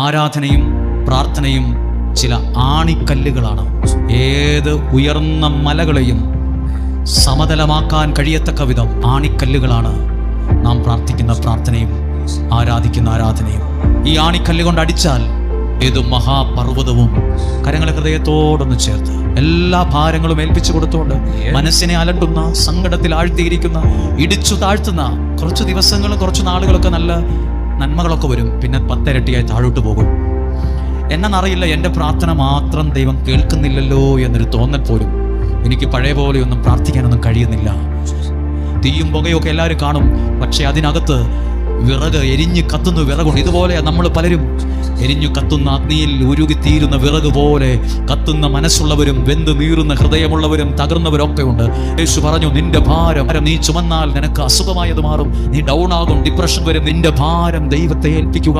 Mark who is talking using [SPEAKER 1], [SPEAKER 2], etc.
[SPEAKER 1] ആരാധനയും പ്രാർത്ഥനയും ചില ആണിക്കല്ലുകളാണ്. ഏത് ഉയർന്ന മലകളെയും സമതലമാക്കാൻ കഴിയത്തക്ക വിധം ആണിക്കല്ലുകളാണ് നാം പ്രാർത്ഥിക്കുന്ന പ്രാർത്ഥനയും ആരാധിക്കുന്ന ആരാധനയും. ഈ ആണിക്കല്ലുകൊണ്ട് അടിച്ചാൽ ഏത് മഹാപർവതവും കരങ്ങളെ ഹൃദയത്തോടൊന്ന് ചേർത്ത് എല്ലാ ഭാരങ്ങളും ഏൽപ്പിച്ചു കൊടുത്തുകൊണ്ട് മനസ്സിനെ അലട്ടുന്ന സങ്കടത്തിൽ ആഴ്ത്തിയിരിക്കുന്ന ഇടിച്ചു താഴ്ത്തുന്ന കുറച്ച് ദിവസങ്ങളും കുറച്ച് നാളുകളൊക്കെ നല്ല നന്മകളൊക്കെ വരും പിന്നെ പത്തിരട്ടിയായി താഴോട്ട് പോകും. എന്നറിയില്ല എന്റെ പ്രാർത്ഥന മാത്രം ദൈവം കേൾക്കുന്നില്ലല്ലോ എന്നൊരു തോന്നൽ പോലും. എനിക്ക് പഴയ പോലെയൊന്നും പ്രാർത്ഥിക്കാനൊന്നും കഴിയുന്നില്ല. തീയും പുകയൊക്കെ എല്ലാവരും കാണും. പക്ഷേ അതിനകത്ത് വിറക് എരിഞ്ഞ് കത്തുന്നു വിറകുണ്ട്. ഇതുപോലെ നമ്മൾ പലരും എരിഞ്ഞു കത്തുന്ന അഗ്നിയിൽ ഉരുകിത്തീരുന്ന വിറക് പോലെ കത്തുന്ന മനസ്സുള്ളവരും വെന്ത് നീറുന്ന ഹൃദയമുള്ളവരും തകർന്നവരൊക്കെ ഉണ്ട് യേശു പറഞ്ഞു നിന്റെ ഭാരം നീ ചുമന്നാൽ നിനക്ക് അസുഖമായത് മാറും. നീ ഡൗൺ ആകും ഡിപ്രഷൻ വരും. നിന്റെ ഭാരം ദൈവത്തെ ഏൽപ്പിക്കുക.